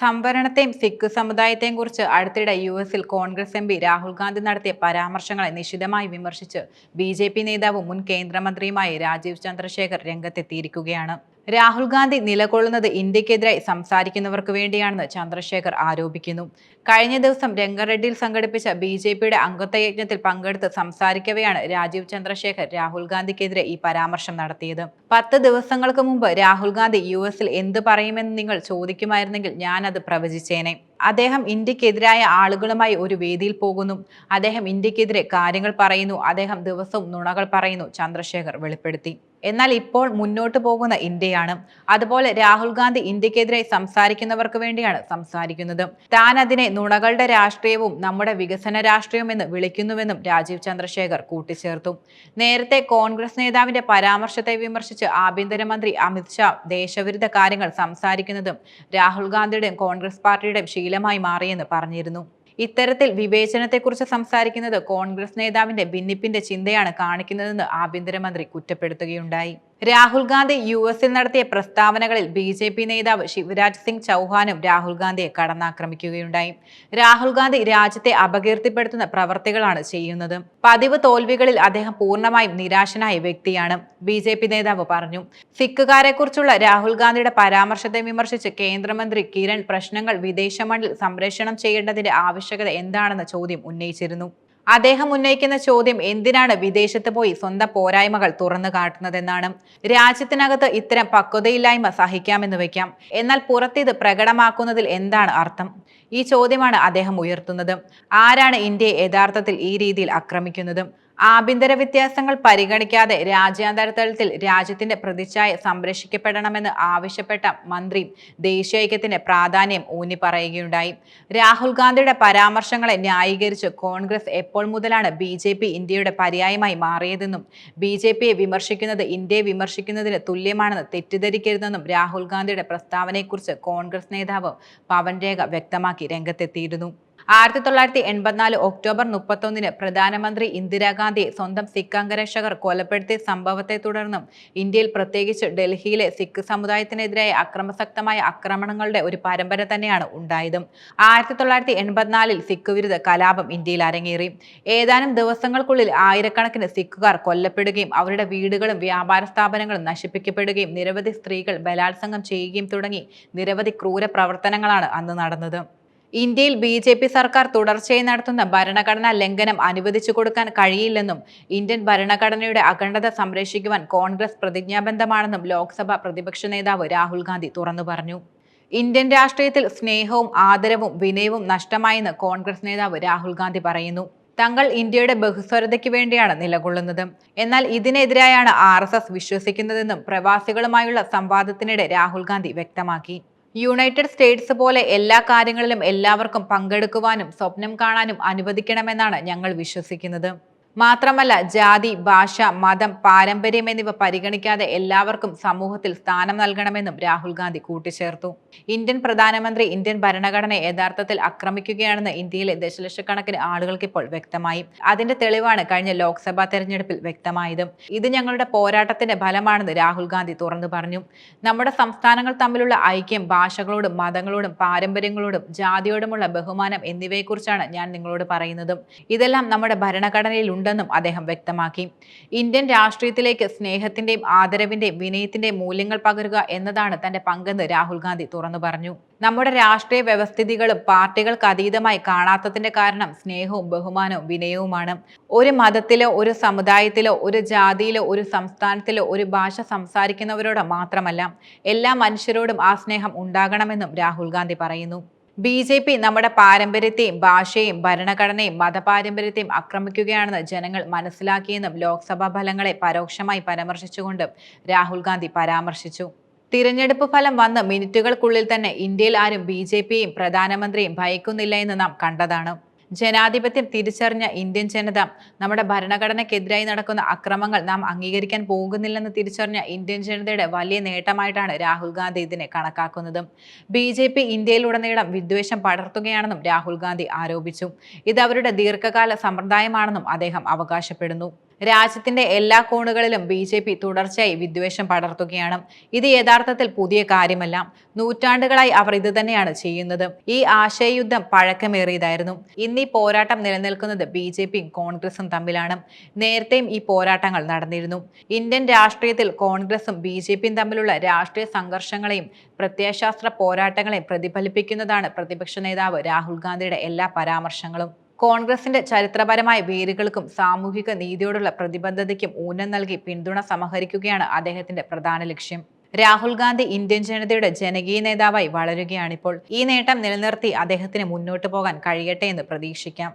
സംവരണത്തെയും സിഖ് സമുദായത്തെയും കുറിച്ച് അടുത്തിടെ യു എസിൽ കോൺഗ്രസ് എം പി രാഹുൽ ഗാന്ധി നടത്തിയ പരാമർശങ്ങളെ നിശിതമായി വിമർശിച്ച് ബി ജെ പി നേതാവും മുൻ കേന്ദ്രമന്ത്രിയുമായ രാജീവ് ചന്ദ്രശേഖർ രംഗത്തെത്തിയിരിക്കുകയാണ്. രാഹുൽ ഗാന്ധി നിലകൊള്ളുന്നത് ഇന്ത്യക്കെതിരായി സംസാരിക്കുന്നവർക്ക് വേണ്ടിയാണെന്ന് ചന്ദ്രശേഖർ ആരോപിക്കുന്നു. കഴിഞ്ഞ ദിവസം രംഗറെഡ്ഡിയിൽ സംഘടിപ്പിച്ച ബി ജെ പിയുടെ അംഗത്വയജ്ഞത്തിൽ പങ്കെടുത്ത് സംസാരിക്കവെയാണ് രാജീവ് ചന്ദ്രശേഖർ രാഹുൽ ഗാന്ധിക്കെതിരെ ഈ പരാമർശം നടത്തിയത്. പത്ത് ദിവസങ്ങൾക്ക് മുമ്പ് രാഹുൽ ഗാന്ധി യു എസിൽ എന്ത് പറയുമെന്ന് നിങ്ങൾ ചോദിക്കുമായിരുന്നെങ്കിൽ ഞാനത് പ്രവചിച്ചേനെ. അദ്ദേഹം ഇന്ത്യക്കെതിരായ ആളുകളുമായി ഒരു വേദിയിൽ പോകുന്നു. അദ്ദേഹം ഇന്ത്യക്കെതിരെ കാര്യങ്ങൾ പറയുന്നു. അദ്ദേഹം ദിവസവും നുണകൾ പറയുന്നു. ചന്ദ്രശേഖർ വെളിപ്പെടുത്തി. എന്നാൽ ഇപ്പോൾ മുന്നോട്ട് പോകുന്ന ഇന്ത്യയാണ്. അതുപോലെ രാഹുൽ ഗാന്ധി ഇന്ത്യക്കെതിരെ സംസാരിക്കുന്നവർക്ക് വേണ്ടിയാണ് സംസാരിക്കുന്നത്. താൻ അതിനെ നുണകളുടെ രാഷ്ട്രീയവും നമ്മുടെ വികസന രാഷ്ട്രീയവും എന്ന് വിളിക്കുന്നുവെന്നും രാജീവ് ചന്ദ്രശേഖർ കൂട്ടിച്ചേർത്തു. നേരത്തെ കോൺഗ്രസ് നേതാവിന്റെ പരാമർശത്തെ വിമർശിച്ച് ആഭ്യന്തരമന്ത്രി അമിത്ഷാ ദേശവിരുദ്ധ കാര്യങ്ങൾ സംസാരിക്കുന്നതും രാഹുൽ ഗാന്ധിയുടെയും കോൺഗ്രസ് പാർട്ടിയുടെയും ശീലമായി മാറിയെന്ന് പറഞ്ഞിരുന്നു. ഇത്തരത്തിൽ വിവേചനത്തെക്കുറിച്ച് സംസാരിക്കുന്നത് കോൺഗ്രസ് നേതാവിന്റെ ഭിന്നിപ്പിന്റെ ചിന്തയാണ് കാണിക്കുന്നതെന്ന് ആഭ്യന്തരമന്ത്രി കുറ്റപ്പെടുത്തുകയുണ്ടായി. രാഹുൽ ഗാന്ധി യു എസിൽ നടത്തിയ പ്രസ്താവനകളിൽ ബി ജെ പി നേതാവ് ശിവരാജ് സിംഗ് ചൗഹാനും രാഹുൽ ഗാന്ധിയെ കടന്നാക്രമിക്കുകയുണ്ടായി. രാഹുൽ ഗാന്ധി രാജ്യത്തെ അപകീർത്തിപ്പെടുത്തുന്ന പ്രവർത്തികളാണ് ചെയ്യുന്നത്. പതിവ് തോൽവികളിൽ അദ്ദേഹം പൂർണമായും നിരാശനായ വ്യക്തിയാണ് ബി ജെ പി നേതാവ് പറഞ്ഞു. സിഖുകാരെക്കുറിച്ചുള്ള രാഹുൽ ഗാന്ധിയുടെ പരാമർശത്തെ വിമർശിച്ച് കേന്ദ്രമന്ത്രി കിരൺ പ്രശ്നങ്ങൾ വിദേശ മണ്ണിൽ സംപ്രേഷണം ചെയ്യേണ്ടതിന്റെ ആവശ്യകത എന്താണെന്ന ചോദ്യം ഉന്നയിച്ചിരുന്നു. അദ്ദേഹം ഉന്നയിക്കുന്ന ചോദ്യം എന്തിനാണ് വിദേശത്ത് പോയി സ്വന്തം പോരായ്മകൾ തുറന്നു കാട്ടുന്നതെന്നാണ്. രാജ്യത്തിനകത്ത് ഇത്തരം പക്വതയില്ലായ്മ സഹിക്കാമെന്ന് വയ്ക്കാം എന്നാൽ പുറത്തിത് പ്രകടമാക്കുന്നതിൽ എന്താണ് അർത്ഥം? ഈ ചോദ്യമാണ് അദ്ദേഹം ഉയർത്തുന്നത്. ആരാണ് ഇന്ത്യയെ യഥാർത്ഥത്തിൽ ഈ രീതിയിൽ ആക്രമിക്കുന്നത്? ആഭ്യന്തര വ്യത്യാസങ്ങൾ പരിഗണിക്കാതെ രാജ്യാന്തര തലത്തിൽ രാജ്യത്തിന്റെ പ്രതിച്ഛായ സംരക്ഷിക്കപ്പെടണമെന്ന് ആവശ്യപ്പെട്ട മന്ത്രി ദേശീയ പ്രാധാന്യം ഊന്നി പറയുകയുണ്ടായി രാഹുൽ ഗാന്ധിയുടെ പരാമർശങ്ങളെ ന്യായീകരിച്ച് കോൺഗ്രസ് എപ്പോൾ മുതലാണ് ബി ജെ പി ഇന്ത്യയുടെ പര്യായമായി മാറിയതെന്നും ബി ജെ പിയെ വിമർശിക്കുന്നത് ഇന്ത്യയെ വിമർശിക്കുന്നതിന് തുല്യമാണെന്ന് തെറ്റിദ്ധരിക്കരുതെന്നും രാഹുൽ ഗാന്ധിയുടെ പ്രസ്താവനയെക്കുറിച്ച് കോൺഗ്രസ് നേതാവ് പവൻ രേഖ വ്യക്തമാക്കി രംഗത്തെത്തിയിരുന്നു. ആയിരത്തി തൊള്ളായിരത്തി എൺപത്തിനാല് ഒക്ടോബർ മുപ്പത്തൊന്നിന് പ്രധാനമന്ത്രി ഇന്ദിരാഗാന്ധി സ്വന്തം സിഖ് അംഗരക്ഷകർ കൊലപ്പെടുത്തിയ സംഭവത്തെ തുടർന്നും ഇന്ത്യയിൽ പ്രത്യേകിച്ച് ഡൽഹിയിലെ സിഖ് സമുദായത്തിനെതിരായ അക്രമസക്തമായ ആക്രമണങ്ങളുടെ ഒരു പരമ്പര തന്നെയാണ് ഉണ്ടായതും. ആയിരത്തി തൊള്ളായിരത്തി എൺപത്തിനാലിൽ സിഖ് വിരുദ്ധ കലാപം ഇന്ത്യയിൽ അരങ്ങേറി. ഏതാനും ദിവസങ്ങൾക്കുള്ളിൽ ആയിരക്കണക്കിന് സിഖുകാർ കൊല്ലപ്പെടുകയും അവരുടെ വീടുകളും വ്യാപാര സ്ഥാപനങ്ങളും നശിപ്പിക്കപ്പെടുകയും നിരവധി സ്ത്രീകൾ ബലാത്സംഗം ചെയ്യുകയും തുടങ്ങി നിരവധി ക്രൂര പ്രവർത്തനങ്ങളാണ് അന്ന് നടന്നത്. ഇന്ത്യയിൽ ബി ജെ പി സർക്കാർ തുടർച്ചയായി നടത്തുന്ന ഭരണഘടനാ ലംഘനം അനുവദിച്ചു കൊടുക്കാൻ കഴിയില്ലെന്നും ഇന്ത്യൻ ഭരണഘടനയുടെ അഖണ്ഡത സംരക്ഷിക്കുവാൻ കോൺഗ്രസ് പ്രതിജ്ഞാബദ്ധമാണെന്നും ലോക്സഭാ പ്രതിപക്ഷ നേതാവ് രാഹുൽ ഗാന്ധി തുറന്നു പറഞ്ഞു. ഇന്ത്യൻ രാഷ്ട്രീയത്തിൽ സ്നേഹവും ആദരവും വിനയവും നഷ്ടമായെന്ന് കോൺഗ്രസ് നേതാവ് രാഹുൽ ഗാന്ധി പറയുന്നു. തങ്ങൾ ഇന്ത്യയുടെ ബഹുസ്വരതയ്ക്ക് വേണ്ടിയാണ് നിലകൊള്ളുന്നത്. എന്നാൽ ഇതിനെതിരായാണ് ആർ വിശ്വസിക്കുന്നതെന്നും പ്രവാസികളുമായുള്ള സംവാദത്തിനിടെ രാഹുൽ ഗാന്ധി വ്യക്തമാക്കി. യുണൈറ്റഡ് സ്റ്റേറ്റ്സ് പോലെ എല്ലാ കാര്യങ്ങളിലും എല്ലാവർക്കും പങ്കെടുക്കുവാനും സ്വപ്നം കാണാനും അനുവദിക്കണമെന്നാണ് ഞങ്ങൾ വിശ്വസിക്കുന്നത്. മാത്രമല്ല ജാതി ഭാഷ മതം പാരമ്പര്യം എന്നിവ പരിഗണിക്കാതെ എല്ലാവർക്കും സമൂഹത്തിൽ സ്ഥാനം നൽകണമെന്നും രാഹുൽ ഗാന്ധി കൂട്ടിച്ചേർത്തു. ഇന്ത്യൻ പ്രധാനമന്ത്രി ഇന്ത്യൻ ഭരണഘടന യഥാർത്ഥത്തിൽ ആക്രമിക്കുകയാണെന്ന് ഇന്ത്യയിലെ ദശലക്ഷക്കണക്കിന് ആളുകൾക്ക് ഇപ്പോൾ വ്യക്തമായി. അതിന്റെ തെളിവാണ് കഴിഞ്ഞ ലോക്സഭാ തെരഞ്ഞെടുപ്പിൽ വ്യക്തമായത്. ഇത് ഞങ്ങളുടെ പോരാട്ടത്തിന്റെ ഫലമാണെന്ന് രാഹുൽ ഗാന്ധി തുറന്നു പറഞ്ഞു. നമ്മുടെ സംസ്ഥാനങ്ങൾ തമ്മിലുള്ള ഐക്യം ഭാഷകളോടും മതങ്ങളോടും പാരമ്പര്യങ്ങളോടും ജാതിയോടുമുള്ള ബഹുമാനം എന്നിവയെക്കുറിച്ചാണ് ഞാൻ നിങ്ങളോട് പറയുന്നതും. ഇതെല്ലാം നമ്മുടെ ഭരണഘടനയിൽ ഉണ്ടെന്നും അദ്ദേഹം വ്യക്തമാക്കി. ഇന്ത്യൻ രാഷ്ട്രീയത്തിലേക്ക് സ്നേഹത്തിന്റെയും ആദരവിന്റെയും വിനയത്തിന്റെയും മൂല്യങ്ങൾ പകരുക എന്നതാണ് തന്റെ പങ്കെന്ന് രാഹുൽ ഗാന്ധി തുറന്നു പറഞ്ഞു. നമ്മുടെ രാഷ്ട്രീയ വ്യവസ്ഥിതികളും പാർട്ടികൾക്ക് അതീതമായി കാണാത്തതിന്റെ കാരണം സ്നേഹവും ബഹുമാനവും വിനയവുമാണ്. ഒരു മതത്തിലോ ഒരു സമുദായത്തിലോ ഒരു ജാതിയിലോ ഒരു സംസ്ഥാനത്തിലോ ഒരു ഭാഷ സംസാരിക്കുന്നവരോട് മാത്രമല്ല എല്ലാ മനുഷ്യരോടും ആ സ്നേഹം ഉണ്ടാകണമെന്നും രാഹുൽ ഗാന്ധി പറയുന്നു. ബി ജെ പി നമ്മുടെ പാരമ്പര്യത്തെയും ഭാഷയെയും ഭരണഘടനയും മതപാരമ്പര്യത്തെയും ആക്രമിക്കുകയാണെന്ന് ജനങ്ങൾ മനസ്സിലാക്കിയെന്നും ലോക്സഭാ ഫലങ്ങളെ പരോക്ഷമായി പരാമർശിച്ചുകൊണ്ടും രാഹുൽ ഗാന്ധി പരാമർശിച്ചു. തിരഞ്ഞെടുപ്പ് ഫലം വന്ന് മിനിറ്റുകൾക്കുള്ളിൽ തന്നെ ഇന്ത്യയിൽ ആരും ബി ജെ പിയും പ്രധാനമന്ത്രിയും ഭയക്കുന്നില്ല എന്ന് നാം കണ്ടതാണ്. ജനാധിപത്യം തിരിച്ചറിഞ്ഞ ഇന്ത്യൻ ജനത നമ്മുടെ ഭരണഘടനയ്ക്കെതിരായി നടക്കുന്ന അക്രമങ്ങൾ നാം അംഗീകരിക്കാൻ പോകുന്നില്ലെന്ന് തിരിച്ചറിഞ്ഞ ഇന്ത്യൻ ജനതയുടെ വലിയ നേട്ടമായിട്ടാണ് രാഹുൽ ഗാന്ധി ഇതിനെ കണക്കാക്കുന്നത്. ബി ജെ പി ഇന്ത്യയിലുടനീളം വിദ്വേഷം പടർത്തുകയാണെന്നും രാഹുൽ ഗാന്ധി ആരോപിച്ചു. ഇത് അവരുടെ ദീർഘകാല സമ്പ്രദായമാണെന്നും അദ്ദേഹം അവകാശപ്പെടുന്നു. രാജ്യത്തിന്റെ എല്ലാ കോണുകളിലും ബി ജെ പി തുടർച്ചയായി വിദ്വേഷം പടർത്തുകയാണ്. ഇത് യഥാർത്ഥത്തിൽ പുതിയ കാര്യമല്ല. നൂറ്റാണ്ടുകളായി അവർ ഇത് തന്നെയാണ് ചെയ്യുന്നത്. ഈ ആശയയുദ്ധം പഴക്കമേറിയതായിരുന്നു. ഇന്ന് പോരാട്ടം നിലനിൽക്കുന്നത് ബി ജെ പിയും കോൺഗ്രസും തമ്മിലാണ്. നേരത്തെയും ഈ പോരാട്ടങ്ങൾ നടന്നിരുന്നു. ഇന്ത്യൻ രാഷ്ട്രീയത്തിൽ കോൺഗ്രസും ബി ജെ പിയും തമ്മിലുള്ള രാഷ്ട്രീയ സംഘർഷങ്ങളെയും പ്രത്യയശാസ്ത്ര പോരാട്ടങ്ങളെയും പ്രതിഫലിപ്പിക്കുന്നതാണ് പ്രതിപക്ഷ നേതാവ് രാഹുൽ ഗാന്ധിയുടെ എല്ലാ പരാമർശങ്ങളും. കോൺഗ്രസിന്റെ ചരിത്രപരമായ വേരുകൾക്കും സാമൂഹിക നീതിയോടുള്ള പ്രതിബദ്ധതയ്ക്കും ഊന്നൽ നൽകി പിന്തുണ സമഹരിക്കുകയാണ് അദ്ദേഹത്തിന്റെ പ്രധാന ലക്ഷ്യം. രാഹുൽ ഗാന്ധി ഇന്ത്യൻ ജനതയുടെ ജനകീയ നേതാവായി വളരുകയാണിപ്പോൾ. ഈ നേട്ടം നിലനിർത്തി അദ്ദേഹത്തിന് മുന്നോട്ടു പോകാൻ കഴിയട്ടെ എന്ന് പ്രതീക്ഷിക്കാം.